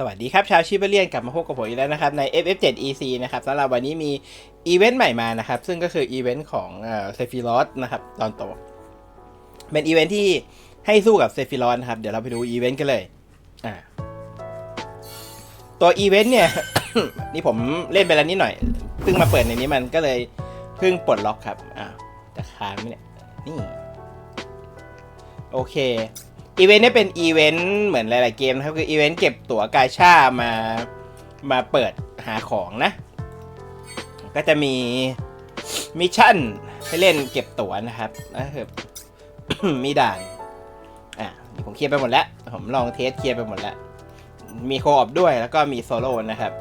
สวัสดีครับ ชาวชิบเลียนกลับมาพบกับผมอีกแล้วนะครับ ใน FF7EC นะครับสำหรับวันนี้มีอีเวนต์ใหม่มานะครับ ซึ่งก็คืออีเวนต์ของเซฟิรอสนะครับ ตอนโต เป็นอีเวนต์ที่ให้สู้กับเซฟิรอสนะครับ เดี๋ยวเราไปดูอีเวนต์กันเลยอ่าตัวอีเวนต์เนี่ย นี่ผมเล่นไปแล้วนิดหน่อยเพิ่งมาเปิดในนี้มันก็เลยเพิ่งปลดล็อกครับอ่าจะค้างไหมเนี่ยนี่โอเค อีเวนต์นี่ยเป็นอีเวนต์เหมือนหลาย ๆ เกมนะครับ คืออีเวนต์เก็บตั๋วกาชามามาเปิดหาของนะ ก็จะมีมิชชั่นให้เล่นเก็บตั๋วนะครับก็คือมีด่านอะผมเคลียร์ไปหมดแล้ว ผมลองเทสเคลียร์ไปหมดแล้ว มีโคออปด้วยแล้วก็มีโซโล่นะครับ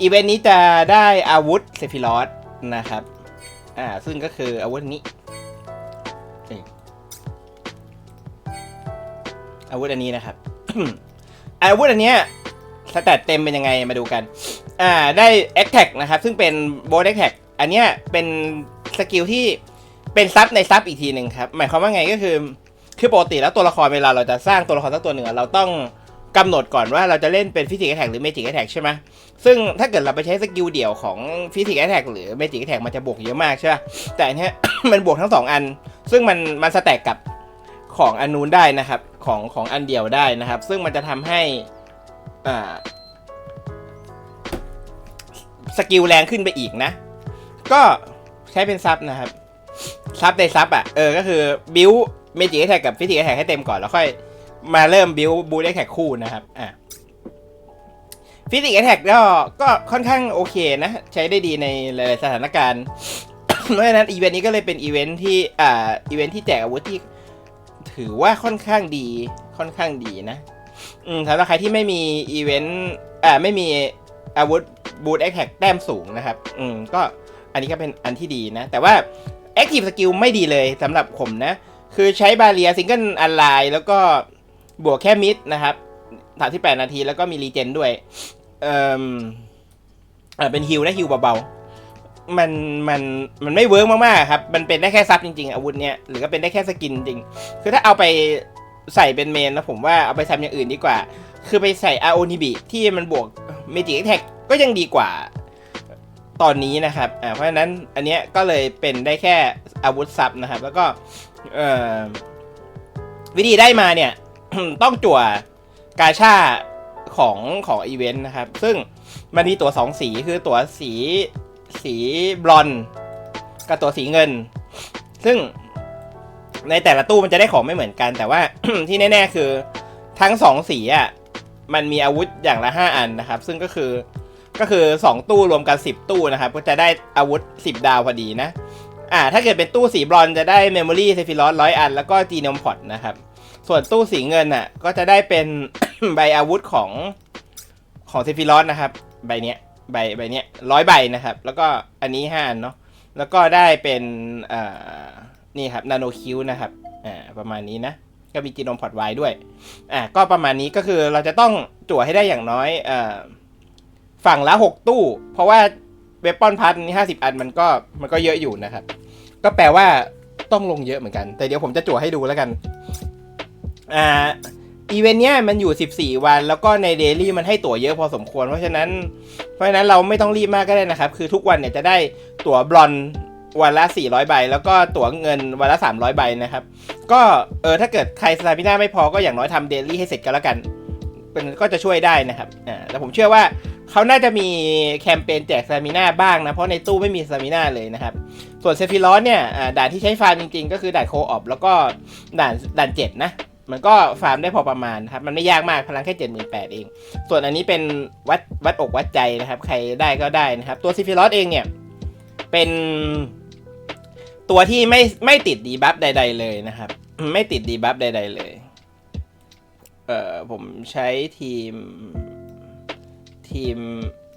อีเวนต์นี้จะได้อาวุธเซฟิลอสนะครับ อ่า ซึ่งก็คืออาวุธนี้ อาวุธอันนี้นะครับ อาวุธอันเนี้ยสแตทเต็มเป็นยังไงมาดูกัน อ่าได้ a t t a c k นะครับ ซึ่งเป็นโบ a t t a c k อันเนี้ยเป็นสกิลที่เป็นซับในซับอีกทีหนึ่งครับ หมายความว่าไงก็คือ คือปกติแล้วตัวละครเวลาเราจะสร้างตัวละครสักตัวหนึ่งเราต้องกำหนดก่อนว่าเราจะเล่นเป็นฟิสิกส์แอท็กหรือเมจิกแอท็กใช่ไหมซึ่งถ้าเกิดเราไปใช้สกิลเดี่ยวของฟิสิกส์แอท็กหรือเมจิกแอท็กมันจะบวกเยอะมากใช่ไหมแต่อันเนี้ยมันบวกทั้งสองอัน ซึ่งมันมันสแต็กกับ ของอันนู้นได้นะครับ ของของอันเดียวได้นะครับ ซึ่งมันจะทำให้อ่าสกิลแรงขึ้นไปอีกนะ ก็ใช้เป็นซับนะครับซับในซับอะเออก็คือบิวเมจิแท็กกับฟิสิกแท็กให้เต็มก่อนแล้วค่อยมาเริ่มบิวบูได้แท็กคู่นะครับอะฟิสิกแท็กก็ก็ค่อนข้างโอเคนะ ใช้ได้ดีในหลายๆสถานการณ์เพราะฉะนั้นอีเวนต์นี้ก็เลยเป็นอีเวนต์ที่อ่าอีเวนต์ที่แจกอาวุธที่ ถือว่าค่อนข้างดีค่อนข้างดีนะ อืมสำหรับใครที่ไม่มีอีเวนต์อ่าไม่มีอาวุธบูทแอคแท็กแต้มสูงนะครับ อืมก็อันนี้ก็เป็นอันที่ดีนะ แต่ว่า Active Skill ไม่ดีเลยสำหรับผมนะ คือใช้บาเรียซิงเกิลอันไลน์แล้วก็บวกแค่มิดนะครับถามที่8นาทีแล้วก็มีรีเจนด้วย เอ่อเป็นฮิลและฮิลเบาๆ มันมันมันไม่เวิร์กมากๆครับ มันเป็นได้แค่ซับจริงๆ อาวุธเนี้ยหรือก็เป็นได้แค่สกินจริง คือถ้าเอาไปใส่เป็นเมนนะผมว่าเอาไปทำอย่างอื่นดีกว่า คือไปใส่อาโอนิบิที่มันบวกเมจิกแท็กก็ยังดีกว่าตอนนี้นะครับ อ่า เพราะฉะนั้นอันเนี้ยก็เลยเป็นได้แค่อาวุธซับนะครับ แล้วก็เอ่อวิธีได้มาเนี่ย ต้องจั่วกาชาของของอีเวนต์นะครับ ซึ่งมันมีตัวสองสีคือตัวสี สีบลอนกับตัวสีเงิน ซึ่งในแต่ละตู้มันจะได้ของไม่เหมือนกัน แต่ว่าที่แน่ ๆ คือทั้งสองสีอะมันมีอาวุธอย่างละห้าอันนะครับ ซึ่งก็คือก็คือสองตู้รวมกันสิบตู้นะครับ ก็จะได้อาวุธสิบดาวพอดีนะ อ่า ถ้าเกิดเป็นตู้สีบรอนจะได้เมมโมรี่เซฟิลอสร้อยอัน แล้วก็จีนอมพอดนะครับ ส่วนตู้สีเงินอะ ก็จะได้เป็นใบอาวุธของของเซฟิลอสนะครับ ใบเนี้ย ใบใบเนี้ยร้อยใบนะครับ แล้วก็อันนี้ห้าอันเนาะแล้วก็ได้เป็นอ่านี่ครับนาโนคิวนะครับอ่าประมาณนี้นะก็มีจีโนมพอดไว้ด้วยอ่าก็ประมาณนี้ก็คือเราจะต้องจั่วให้ได้อย่างน้อยอ่าฝั่งละหกตู้ เพราะว่าเวปอนพัทนี่ห้าสิบอันมันก็มันก็เยอะอยู่นะครับ ก็แปลว่าต้องลงเยอะเหมือนกัน แต่เดี๋ยวผมจะจั่วให้ดูแล้วกันอ่า อีเวนต์เนี้ยมันอยู่ 14 วันแล้วก็ในเดลี่มันให้ตั๋วเยอะพอสมควร เพราะฉะนั้นเพราะฉะนั้นเราไม่ต้องรีบมากก็ได้นะครับ คือทุกวันเนี่ยจะได้ตั๋วบลอนวันละ 400 ใบ แล้วก็ตั๋วเงินวันละ 300 ใบนะครับ ก็เออถ้าเกิดใครสตามิน่าไม่พอก็อย่างน้อยทำเดลี่ให้เสร็จกันแล้วกันเป็นก็จะช่วยได้นะครับอ่าแต่ผมเชื่อว่าเขาน่าจะมีแคมเปญแจกสตามิน่าบ้างนะ เพราะในตู้ไม่มีสตามิน่าเลยนะครับ ส่วนเซฟิลอสเนี่ยอ่าด่านที่ใช้ฟาร์มจริงๆ ก็คือด่านโคออปแล้วก็ด่านด่านเจ็ดนะ มันก็ฟาร์มได้พอประมาณครับ มันไม่ยากมากพลังแค่เจ็ดหมื่นแปดเอง ส่วนอันนี้เป็นวัดวัดอกวัดใจนะครับ ใครได้ก็ได้นะครับ ตัวซิฟิลอสเองเนี่ย เป็นตัวที่ไม่ไม่ติดดีบัฟใด ๆ เลยนะครับ ไม่ติดดีบัฟใด ๆ เลย เอ่อผมใช้ทีม ทีม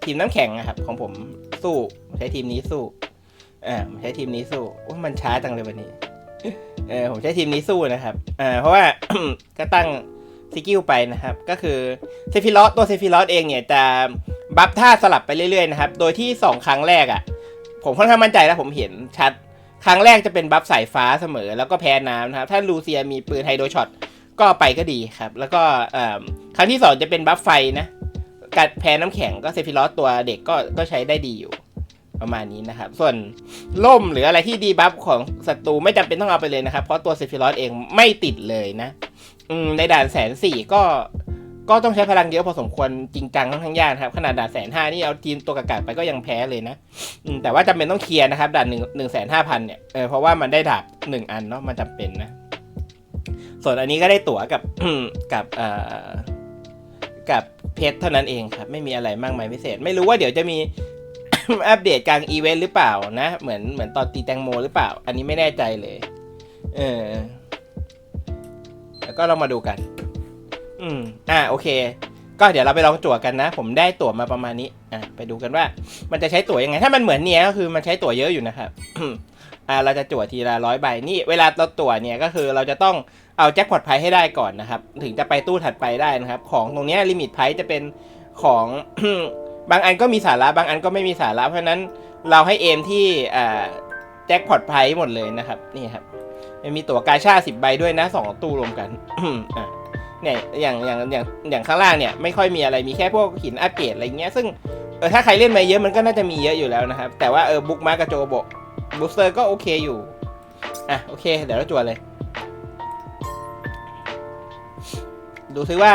ทีมน้ำแข็งนะครับ ของผมสู้ ใช้ทีมนี้สู้อ่าใช้ทีมนี้สู้โอ้มันช้าจังเลยวันนี้ เออผมใช้ทีมนี้สู้นะครับอ่าเพราะว่า ก็ตั้งสกิลไปนะครับ ก็คือเซฟิลอสตัวเซฟิลอสเองเนี่ยจะบัฟท่าสลับไปเรื่อยๆนะครับ โดยที่ 2 ครั้งแรกอะ่ะ ผมค่อนข้างมั่นใจแล้วผมเห็นชัด ครั้งแรกจะเป็นบัฟสายฟ้าเสมอ แล้วก็แพ้น้ำนะครับ ถ้าลูเซียมีปืนไฮโดรช็อตก็ไปก็ดีครับ แล้วก็เอ่อครั้งที่ 2 จะเป็นบัฟไฟนะ การแพ้น้ำแข็งก็เซฟิลอสตัวเด็กก็ก็ใช้ได้ดีอยู่ ประมาณนี้นะครับ ส่วนล่มหรืออะไรที่ดีบัฟของศัตรูไม่จำเป็นต้องเอาไปเลยนะครับ เพราะตัวเซฟิลอสเองไม่ติดเลยนะ อืมในด่านแสนสี่ก็ก็ต้องใช้พลังเยอะพอสมควรจริงจังค่อนข้างยากนครับ ขนาดด่านแสนห้านี่เอาทีมตัวกากาไปก็ยังแพ้เลยนะแต่ว่าจำเป็นต้องเคลียร์นะครับด่านหนึ่งหนึ่งแสนห้าพันเนี่ยเออเพราะว่ามันได้ดาบหนึ่งอันเนาะมันจำเป็นนะ ส่วนอันนี้ก็ได้ตั๋วกับกับเอ่อกับเพชรเท่านั้นเองครับ ไม่มีอะไรมากมายพิเศษ ไม่รู้ว่าเดี๋ยวจะมี อัปเดตกลางอีเวนต์หรือเปล่านะ เหมือนเหมือนตอนตีแตงโมหรือเปล่า อันนี้ไม่แน่ใจเลยเออแล้วก็เรามาดูกัน อืม อ่าโอเค ก็เดี๋ยวเราไปลองจั่วกันนะ ผมได้ตั๋วมาประมาณนี้ อะไปดูกันว่า มันจะใช้ตั๋วยังไง ถ้ามันเหมือนเนี่ยก็คือมันใช้ตั๋วเยอะอยู่นะครับอ่าเราจะจั่วทีละร้อยใบนี่เวลาเราตั๋วเนี่ยก็คือเราจะต้องเอาแจ็คพอตไพ่ให้ได้ก่อนนะครับ ถึงจะไปตู้ถัดไปได้นะครับ ของตรงเนี้ลิมิตไพ่จะเป็นของ บางอันก็มีสาระบางอันก็ไม่มีสาระ เพราะนั้นเราให้เอมที่แจ็คพอตไพหมดเลยนะครับ นี่ครับมันมีตั๋วกาชาสิบใบด้วยนะสองตู้รวมกันเนี่ยอย่างอย่างอย่างอย่างข้างล่างเนี่ยไม่ค่อยมีอะไรมีแค่พวกหินอัปเกรดอะไรเงี้ยซึ่งเออถ้าใครเล่นมาเยอะมันก็น่าจะมีเยอะอยู่แล้วนะครับ แต่ว่าเออบุ๊กมาร์กระโจบบูสเตอร์ก็โอเคอยู่อะโอเค เดี๋ยวเราจวดเลย ดูซิว่า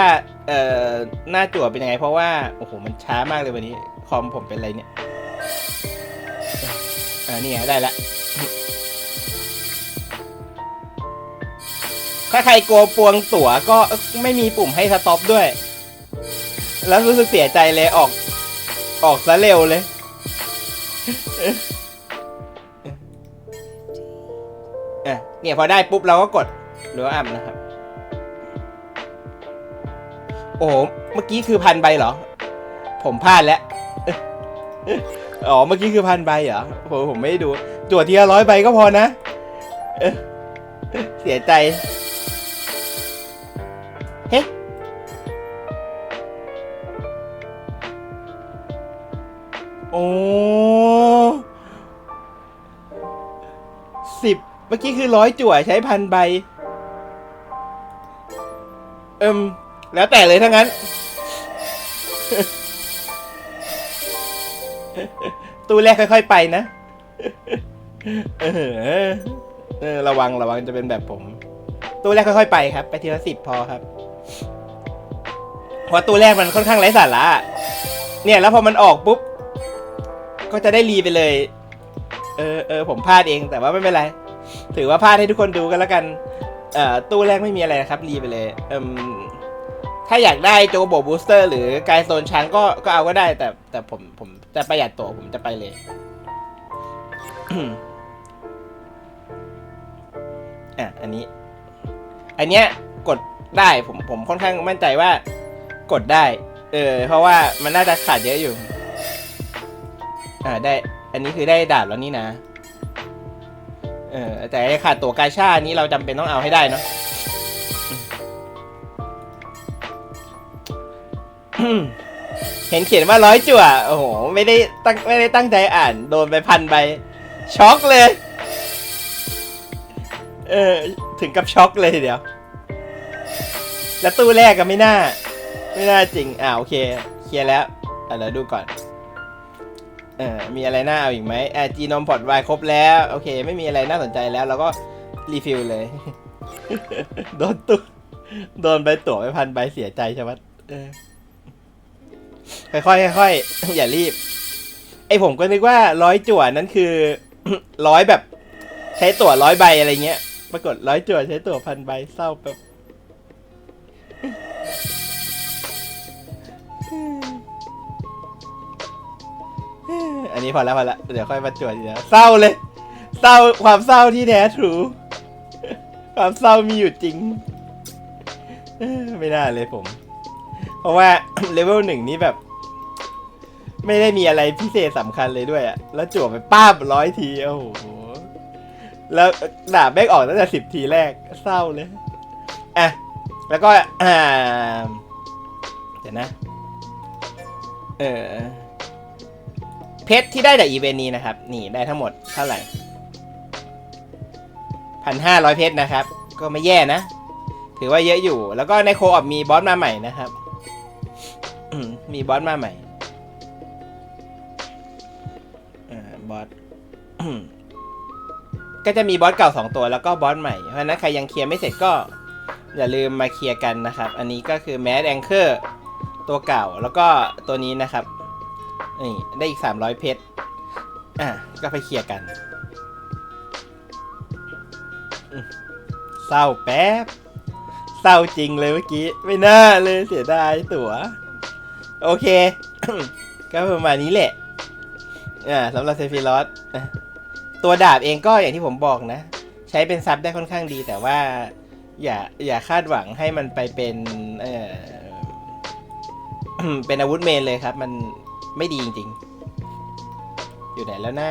เอ่อหน้าจั่วเป็นยังไง เพราะว่า โอ้โห มันช้ามากเลยวันนี้ คอมผมเป็นอะไรเนี่ยอ่านี่ไงได้ละ ถ้าใครกลัวปวงตั๋วก็ไม่มีปุ่มให้สต็อปด้วย แล้วรู้สึกเสียใจเลยออก ออกซะเร็วเลยอะเนี่ยพอได้ปุ๊บเราก็กดหรือว่าอ่ำนะครับ โอ้เมื่อกี้คือพันใบเหรอ ผมพลาดแล้วอ๋อเมื่อกี้คือพันใบเหรอผมผมไม่ด้ดูจวดทีละร้อยใบก็พอนะเออเสียใจ เฮ้โอ้สิบเมื่อกี้คือร้อยจั่วใช้พันใบ เอิม แล้วแต่เลยทั้งนั้น ตู้แรกค่อย ๆ ไปนะ เออ เออ ระวังระวังจะเป็นแบบผม ตู้แรกค่อย ๆ ไปครับ ไปทีละสิบพอครับ เพราะตู้แรกมันค่อนข้างไร้สาระอะเนี่ย แล้วพอมันออกปุ๊บ ก็จะได้รีไปเลย เออเออผมพลาดเองแต่ว่าไม่เป็นไร ถือว่าพลาดให้ทุกคนดูกันแล้วกัน เอ่อ ตู้แรกไม่มีอะไรนะครับ รีไปเลย เอืม ถ้าอยากได้โจโบบูสเตอร์ หรือกายโซนช้างก็ก็เอาก็ได้ แต่แต่ผมผมจะประหยัดตัวผมจะไปเลยอะอันนี้ อันเนี้ยกดได้ผมผมค่อนข้างมั่นใจว่า กดได้ เออ เพราะว่ามันน่าจะขาดเยอะอยู่ อ่าได้ อันนี้คือได้ดาบแล้วนี่นะ เออแต่ขาดตัวกาชานี้เราจำเป็นต้องเอาให้ได้เนาะ เห็นเขียนว่าร้อยจั่ว โอ้โห ไม่ได้ตั้งไม่ได้ตั้งใจอ่าน โดนไปพันใบช็อกเลย เออ ถึงกับช็อกเลยทีเดียว แล้วตู้แรกก็ไม่น่า ไม่น่าจริง อ่าโอเค เคลียร์แล้ว อะเดี๋ยวดูก่อน เออมีอะไรน่าเอาอีกไหมอ่าจีนมพอร์ตไวครบแล้ว โอเค ไม่มีอะไรน่าสนใจแล้วเราก็รีฟิลเลย โดนตู้โดนใบตั๋วไปพันใบเสียใจใช่ไหมเออ ค่อยๆค่อยๆอย่ารีบ ไอผมก็นึกว่าร้อยจั่วนั้นคือร้อยแบบ ใช้ตั๋วร้อยใบอะไรเงี้ย ปรากฏร้อยจั่วใช้ตั๋วพันใบเศร้าแบบอันนี้พอแล้วพอแล้วเดี๋ยวค่อยมาจวดทีเดียวเศร้าเลย เศร้าความเศร้าที่แท้ทรู ความเศร้ามีอยู่จริง ไม่น่าเลยผม เพราะว่าเลเวลหนึ่งนี้แบบ ไม่ได้มีอะไรพิเศษสำคัญเลยด้วยอะแล้วจวดไปป้าบร้อยที โอ้โห แล้วดาบแบกออกตั้งแต่สิบทีแรกเศร้าเลย อะ แล้วก็ อ่า เดี๋ยวนะ เออ เพชรที่ได้จากอีเวนต์นี้นะครับ นี่ได้ทั้งหมดเท่าไหร่พันห้าร้อยเพชรนะครับ ก็ไม่แย่นะ ถือว่าเยอะอยู่ แล้วก็ในโคออปมีบอสมาใหม่นะครับ มีบอสมาใหม่อ่าบอสก็จะมีบอสเก่าสองตัวแล้วก็บอสใหม่ เพราะนั้นใครยังเคลียร์ไม่เสร็จก็ อย่าลืมมาเคลียร์กันนะครับ อันนี้ก็คือแมสแองเกอร์ตัวเก่าแล้วก็ตัวนี้นะครับนี่ได้อีก 300 เพชร อะ ก็ไปเคลียร์กัน เศร้าแป๊บ เศร้าจริงเลยเมื่อกี้ ไม่น่าเลยเสียดายตั๋ว โอเค ก็ประมาณนี้แหละ อ่าสำหรับเซฟิลอสตัวดาบเองก็อย่างที่ผมบอกนะ ใช้เป็นซับได้ค่อนข้างดี แต่ว่าอย่าอย่าคาดหวังให้มันไปเป็นเออเป็นอาวุธเมนเลยครับ มันไม่ดีจริงๆ อยู่ไหนแล้วนะ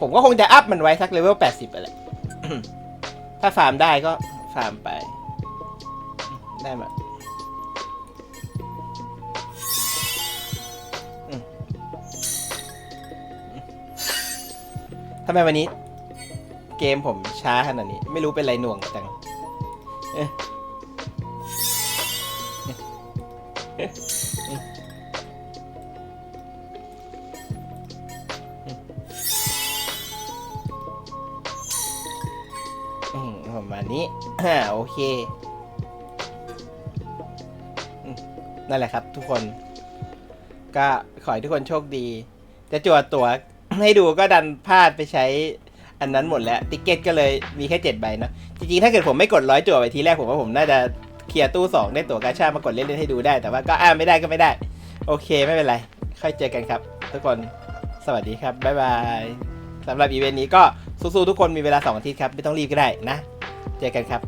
ผมก็คงจะอัพมันไว้สักเลเวล80ไปแหละถ้าฟาร์มได้ก็ฟาร์มไป ได้มา ทำไมวันนี้ เกมผมช้าขนาดนี้ ไม่รู้เป็นไรหน่วงจังอืมประมาณนี้อ่าโอเค นั่นแหละครับทุกคน ก็ขอให้ทุกคนโชคดี จะจวดตัว ให้ดูก็ดันพลาดไปใช้อันนั้นหมดแล้วติกเก็ตก็เลยมีแค่เจ็ดใบเนอะจริงๆ ถ้าเกิดผมไม่กดร้อยจั่วไปทีแรกผมว่าผมน่าจะเคลียร์ตู้สองได้ตั๋วกาชาดมากดเล่นๆให้ดูได้ แต่ว่าก็อ่าไม่ได้ก็ไม่ได้ โอเคไม่เป็นไร ค่อยเจอกันครับ ทุกคนสวัสดีครับ บ๊ายบายสำหรับอีเวนต์นี้ก็สู้ๆทุกคนมีเวลาสองอาทิตย์ครับ ไม่ต้องรีบก็ได้นะ เจอกันครับ